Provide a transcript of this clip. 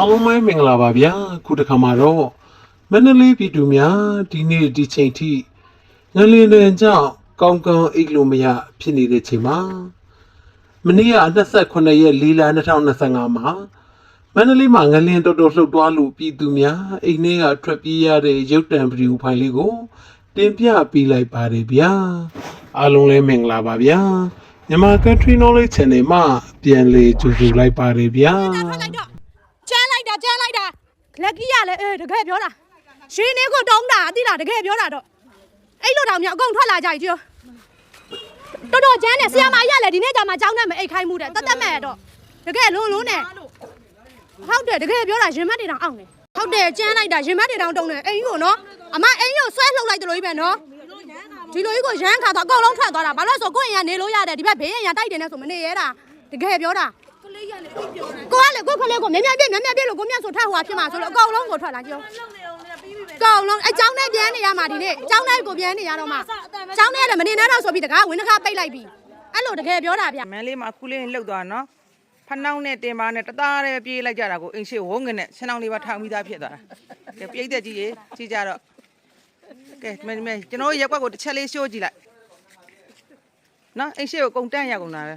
အားလုံးပဲမင်္ဂလာပါဗျာခုတစ်ခါမှာတော့မန္တလေးပြည်သူများဒီနေ့ဒီချိန်ထိငလင်းတဲ့ကြောင့်ကောင်းကောင်းအိတ်လို့မရဖြစ်နေတဲ့ချိန်မှာမနေ့က28ရက်4လ2025မှာမန္တလေးမှာငလင်းတော်တော်လှုပ်သွားလို့ပြည်သူများအိမ်ထဲကထွက်ပြေးရတဲ့ရုပ်တံဗီဒီယိုဖိုင်လေးကို တင်ပြပေးလိုက်ပါတယ်ဗျာအားလုံးလည်းမင်္ဂလာပါဗျာမြန်မာ Country Knowledge Channel မှာပြန်လည်ကြိုဆိုလိုက်ပါတယ်ဗျာထွ က်လိုက်တော့ကျန်းလိုက်တာကျန်းလိုက်တာလက်ကြီးရလဲအေးတကယ်ပြောတာရှင်နေကိုတုံးတာအတိလားတကယ်ပြောတာတော့အဲ့လိုတောင်မြောက်အကုန်ထွက်လာကြကြီးတော်တော်ကျန်းတယ်ဆရာမရလဲဒီနေ့ကျမှကြောင်းနဲ့မအိတ်ခိုင်းမှုတဲ့တတ်တတ်မဲ့တော့တကယ်လုံးလုံးနဲ့ဟုတ်တယ်တကယ်ပြောတာရင်မတ်တွေတောင်အောင့်နေဟုတ်တယ်ကျန်းလိုက်တာရင်မတ်တွေတောင်တုံးတယ်အိမ်ကိုနော်အမအိမ်ကိုဆွဲလှုပ်လိုက်တယ်လို့ကြီးပဲနော်ဒီလိုကြီးကိုရမ်းခါတော့အကုန်လုံးထွက်သွားတာဘာလို့လဲဆိုကိုယ့်အိမ်ကနေလို့ရတယ်ဒီဘက်ဘေးအိမ်ရတိုက်တယ်နဲ့ဆိုမနေရတာတကယ်ပြောတာ ပြကိုခလေးကိုမြဲမြဲပြမြဲမြဲပြလို့ကိုမြတ်ဆိုထဟွာဖြစ်မှာဆိုလို့အကုန်လုံးကိုထွက်လာကြောကောင်လုံးအကြောင်းနဲ့ပြန်နေရမှာဒီနေ့အကြောင်းနဲ့ကိုပြန်နေရတော့မှာအကြောင်းနဲ့လည်းမနေနဲ့တော့ဆိုပြီးတကားဝင်းတကားပိတ်လိုက်ပြီအဲ့လိုတကယ်ပြောတာဗျမန်းလေးမှာအခုလေးလှုပ်သွားနော်ဖနှောင်းနဲ့တင်ပါနဲ့တသားတည်းပြေးလိုက်ကြတာကိုအင်ရှိဝုန်းငနဲ့ဆင်းအောင်လေးပါထောင်ပြီးသားဖြစ်သွားတာကဲပြိတ်သက်ကြီးရေကြီးကြတော့ကဲမင်းမင်းကျွန်တော်ရက်ွက်ကိုတစ်ချက်လေးရှိုးကြည့်လိုက်နော်အင်ရှိကိုကုန်တန့်ရကုန်တာပဲ